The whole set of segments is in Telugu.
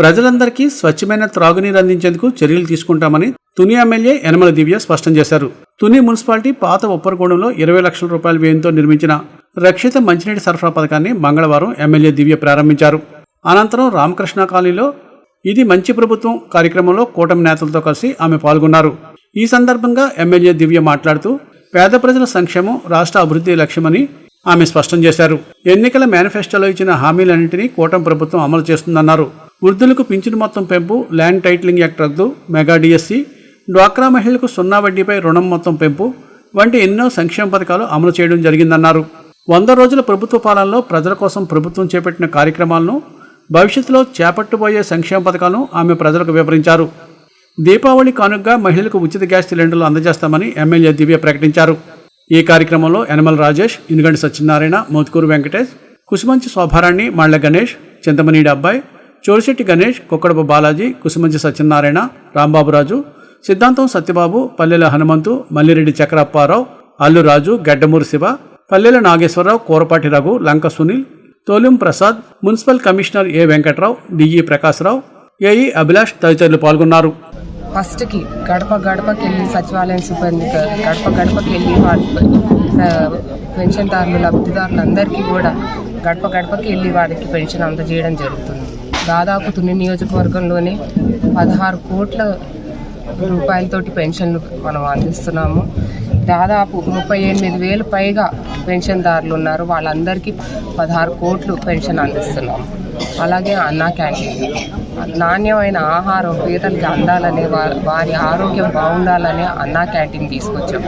ప్రజలందరికీ స్వచ్ఛమైన త్రాగునీరు అందించేందుకు చర్యలు తీసుకుంటామని తుని ఎమ్మెల్యే యనమల దివ్య స్పష్టం చేశారు. తుని మున్సిపాలిటీ పాత ఉప్పరగూడెంలో ఇరవై లక్షల రూపాయల వ్యయంతో నిర్మించిన రక్షిత మంచినీటి సరఫరా పథకాన్ని మంగళవారం ఎమ్మెల్యే దివ్య ప్రారంభించారు. అనంతరం రామకృష్ణ కాలనీలో ఇది మంచి ప్రభుత్వం కార్యక్రమంలో కూటమి నేతలతో కలిసి ఆమె పాల్గొన్నారు. ఈ సందర్భంగా ఎమ్మెల్యే దివ్య మాట్లాడుతూ పేద ప్రజల సంక్షేమం రాష్ట్ర అభివృద్ధి లక్ష్యమని ఆమె స్పష్టం చేశారు. ఎన్నికల మేనిఫెస్టోలో ఇచ్చిన హామీలన్నింటినీ కూటమి ప్రభుత్వం అమలు చేస్తుందన్నారు. వృద్ధులకు పింఛను మొత్తం పెంపు ల్యాండ్ టైటిలింగ్ యాక్ట్ రద్దు మెగా డిఎస్సి డ్వాక్రా మహిళలకు సున్నా వడ్డీపై రుణం మొత్తం పెంపు వంటి ఎన్నో సంక్షేమ పథకాలు అమలు చేయడం జరిగిందన్నారు. వంద రోజుల ప్రభుత్వ పాలనలో ప్రజల కోసం ప్రభుత్వం చేపట్టిన కార్యక్రమాలను భవిష్యత్తులో చేపట్టబోయే సంక్షేమ పథకాలను ఆమె ప్రజలకు వివరించారు. దీపావళి కానుకగా మహిళలకు ఉచిత గ్యాస్ సిలిండర్లు అందజేస్తామని ఎమ్మెల్యే దివ్య ప్రకటించారు. ఈ కార్యక్రమంలో యనమల రాజేష్ ఇనుగంటి సత్యనారాయణ మోత్కూరు వెంకటేష్ కుసుమంచి శోభారాణి మళ్ళ గణేష్ చింతమనీడి అబ్బాయి చోరిశెట్టి గణేష్ కొక్కడప బాలాజీ కుసుమంచి సత్యనారాయణ రాంబాబురాజు సిద్ధాంతం సత్యబాబు పల్లెల హనుమంతు మల్లిరెడ్డి చక్రప్పారావు అల్లు రాజు Gaddamuri Siva Pallela Nageswararao Kurapati Raghu Lanka Sunil తోలిం Prasad municipal commissioner A Venkatrao DE Prakashrao AE Abhilash తదితరులు పాల్గొన్నారు. ఫస్ట్కి గడప గడపకి వెళ్ళి సచివాలయం సిబ్బంది గడప గడపకి వెళ్ళి వాళ్ళ ఆ, లబ్ధిదారులందరికీ కూడా గడప గడపకి వెళ్ళి వారికి పెన్షన్ అందజేయడం జరుగుతుంది. దాదాపు తుని నియోజకవర్గంలోనే పదహారు కోట్ల రూపాయలతోటి పెన్షన్లు మనం అందిస్తున్నాము. దాదాపు ముప్పై ఎనిమిది వేలు పైగా పెన్షన్దారులు ఉన్నారు. వాళ్ళందరికీ పదహారు కోట్లు పెన్షన్ అందిస్తున్నాము. అలాగే అన్నా క్యాంటీన్. నాణ్యమైన ఆహారం పేదలకి అందాలనే వారి ఆరోగ్యం బాగుండాలని అన్నా క్యాంటీన్ తీసుకొచ్చాం.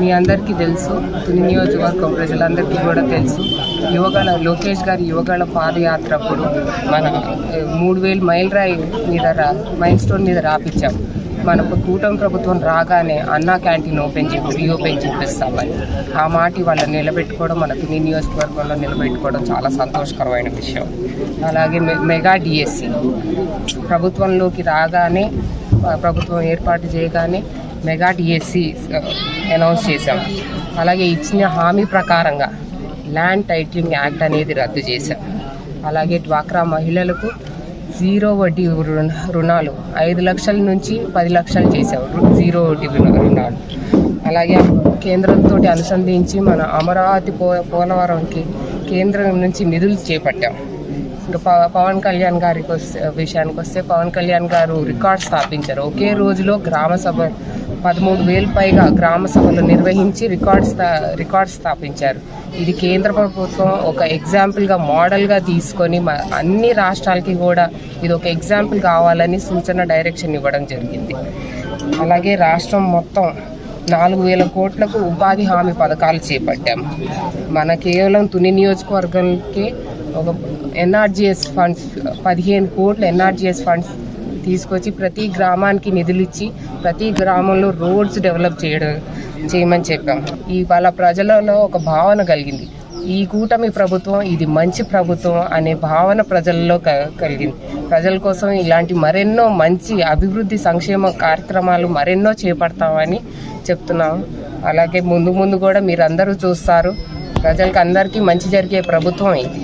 మీ అందరికీ తెలుసు తుని నియోజకవర్గం ప్రజలందరికీ కూడా తెలుసు యువగల లోకేష్ గారి యువగల పాదయాత్ర అప్పుడు మన మూడు వేలు మైల్ రాయి మీద రా మైల్ స్టోన్ మీద రాపించాం మనకు కూటమి ప్రభుత్వం రాగానే అన్నా క్యాంటీన్ ఓపెన్ చేసి రీఓపెన్ చేపిస్తామని. ఆ మాట వాళ్ళని నిలబెట్టుకోవడం మన తుని నియోజకవర్గంలో నిలబెట్టుకోవడం చాలా సంతోషకరమైన విషయం. అలాగే మె- మెగా డిఎస్సి. ప్రభుత్వంలోకి రాగానే ప్రభుత్వం ఏర్పాటు చేయగానే మెగా డిఎస్సి అనౌన్స్ చేశాం. అలాగే ఇచ్చిన హామీ ప్రకారంగా ల్యాండ్ టైటిలింగ్ యాక్ట్ అనేది రద్దు చేశాం. అలాగే డ్వాక్రా మహిళలకు జీరో వడ్డీ రుణాలు. ఐదు లక్షల నుంచి పది లక్షలు చేసాం జీరో వడ్డీ రుణ- రుణాలు. అలాగే కేంద్రంతో అనుసంధించి మన అమరావతి పో పోలవరంకి కేంద్రం నుంచి నిధులు చేపట్టాం. ఇంకా పవన్ కళ్యాణ్ గారికి వస్తే విషయానికి వస్తే పవన్ కళ్యాణ్ గారు రికార్డ్ స్థాపించారు. ఒకే రోజులో గ్రామ సభ పదమూడు వేలు పైగా గ్రామ సభలు నిర్వహించి రికార్డ్ స్థా రికార్డ్ స్థాపించారు. ఇది కేంద్ర ప్రభుత్వం ఒక ఎగ్జాంపుల్గా మోడల్గా తీసుకొని మ- అన్ని రాష్ట్రాలకి కూడా ఇది ఒక ఎగ్జాంపుల్ కావాలని సూచన డైరెక్షన్ ఇవ్వడం జరిగింది. అలాగే రాష్ట్రం మొత్తం నాలుగు వేల కోట్లకు ఉపాధి హామీ పథకాలు చేపట్టాం. మన కేవలం తుని నియోజకవర్గంకి ఒక ఎన్ఆర్జిఎస్ ఫండ్స్ పదిహేను కోట్ల ఎన్ఆర్జిఎస్ ఫండ్స్ తీసుకొచ్చి ప్రతి గ్రామానికి నిధులు ఇచ్చి ప్రతి గ్రామంలో రోడ్స్ డెవలప్ చేయడం చేయమని చెప్పాం. ఇవాళ ప్రజలలో ఒక భావన కలిగింది. ఈ కూటమి ప్రభుత్వం ఇది మంచి ప్రభుత్వం అనే భావన ప్రజల్లో క- కలిగింది. ప్రజల కోసం ఇలాంటి మరెన్నో మంచి అభివృద్ధి సంక్షేమ కార్యక్రమాలు మరెన్నో చేపడతామని చెప్తున్నాం. అలాగే ముందు ముందు కూడా మీరందరూ చూస్తారు. ప్రజలకు అందరికీ మంచి జరిగే ప్రభుత్వం ఇది.